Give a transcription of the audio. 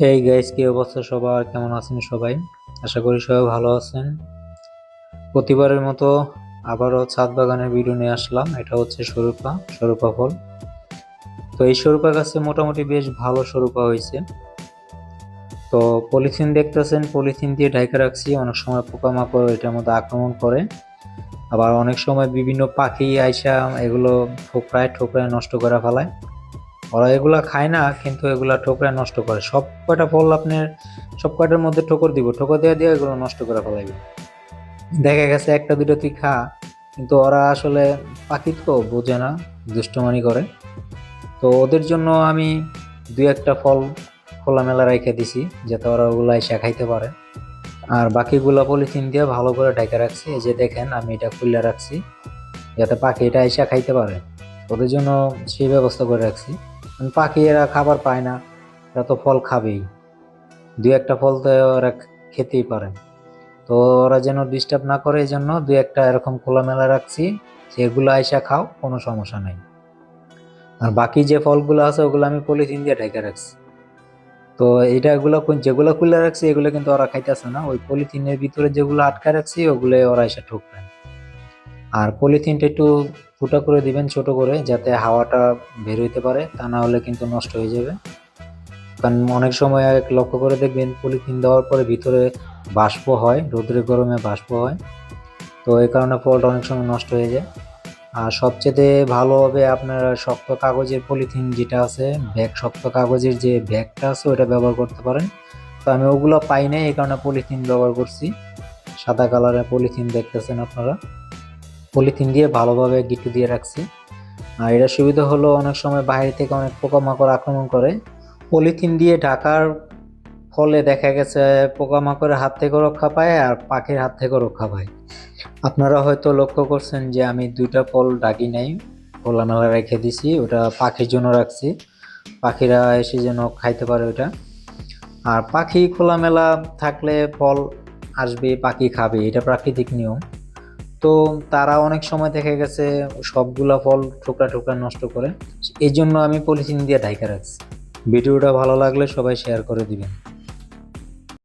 এই গাইস কি অবস্থা সবার? কেমন আছেন সবাই? আশা করি সবাই ভালো আছেন। প্রতিবারের মতো আবারও ছাদ বাগানের ভিডিও নিয়ে আসলাম। এটা হচ্ছে সরুপা সরুপা ফল। তো এই সরুপা গাছে মোটামুটি বেশ ভালো সরুপা হয়েছে। তো পলিথিন দেখতেছেন, পলিথিন দিয়ে ঢাকা রাখছি। অনেক সময় পোকামাকড় এটার মধ্যে আক্রমণ করে। আবার অনেক সময় বিভিন্ন পাখি আইসা এগুলো ঠোকরায় ঠোকরায় নষ্ট করে ফেলায়। ওরা এগুলা খায় না, কিন্তু এগুলা ঠোকরায় নষ্ট করে। সব কয়টা ফল আপনার, সব কয়টার মধ্যে ঠোকর দিব? ঠোকর দেওয়া দিয়ে এগুলো নষ্ট করে ফেলাইবে। দেখা গেছে একটা দুটো তুই খা, কিন্তু ওরা আসলে পাখি তো বোঝে না, দুষ্টমানি করে। তো ওদের জন্য আমি দুই একটা ফল খোলামেলা রেখে দিছি, যাতে ওরা ওগুলো এসে খাইতে পারে। আর বাকিগুলো পলিথিন দিয়ে ভালো করে ঢেকে রাখছি। এই যে দেখেন, আমি এটা খুলে রাখছি, যাতে পাখি এটা এসে খাইতে পারে। ওদের জন্য সেই ব্যবস্থা করে রাখছি। পাখি এরা খাবার পায় না, এরা তো ফল খাবেই। দু একটা ফল তো ওরা খেতেই পারে। তো ওরা যেন ডিস্টার্ব না করে, এই জন্য দু একটা এরকম খোলামেলা রাখছি সেগুলো আইসা খাও, কোনো সমস্যা নাই। আর বাকি যে ফলগুলো আছে, ওগুলো আমি পলিথিন দিয়ে ঢেকে রাখছি। তো এটা এগুলো যেগুলো খুলে রাখছি, এগুলো কিন্তু ওরা খাইতেছে না। ওই পলিথিনের ভিতরে যেগুলো আটকা রাখছি ওগুলো ওরা এসে ঠুকবে। আর পলিথিনটা একটু ফুটা করে দিবেন ছোট করে যাতে হাওয়াটা বের হইতে পারে, তা না হলে কিন্তু নষ্ট হয়ে যাবে। কারণ অনেক সময় এক লক্ষ্য করে দেখবেন, পলিথিন দেওয়ার পরে ভিতরে বাষ্প হয় রোদ্রে গরমে বাষ্প হয়। তো এই কারণে ফলটা অনেক সময় নষ্ট হয়ে যায়। আর সবচেয়ে ভালো হবে আপনার শক্ত কাগজের পলিথিন যেটা আছে, ব্যাগ, শক্ত কাগজের যে ব্যাগটা আছে ওটা ব্যবহার করতে পারেন। তো আমি ওগুলো পাই নাই, এই কারণে পলিথিন ব্যবহার করছি। সাদা কালারের পলিথিন দেখতেছেন আপনারা। পলিথিন দিয়ে ভালোভাবে গিট্টু দিয়ে রাখছি। আর এটা সুবিধা হলো অনেক সময় বাইরে থেকে অনেক পোকামাকড় আক্রমণ করে। পলিথিন দিয়ে ঢাকার ফলে দেখা গেছে পোকামাকড়ের হাত থেকে রক্ষা পায় আর পাখির হাত থেকেও রক্ষা পায়। আপনারা হয়তো লক্ষ্য করছেন যে আমি দুইটা ফল ডাকি নাই খোলামেলা রেখে দিছি, ওটা পাখির জন্য রাখছি। পাখিরা এসে যেন খাইতে পারে ওটা। আর পাখি খোলামেলা থাকলে ফল আসবে, পাখি খাবে, এটা প্রাকৃতিক নিয়ম। তো তারা অনেক সময় দেখা গেছে সবগুলা ফল ঠোকরা ঠোকরা নষ্ট করে। এই জন্য আমি পলিথিন দিয়ে ঢাইকা রাখছি। ভিডিওটা ভালো লাগলে সবাই শেয়ার করে দিবেন।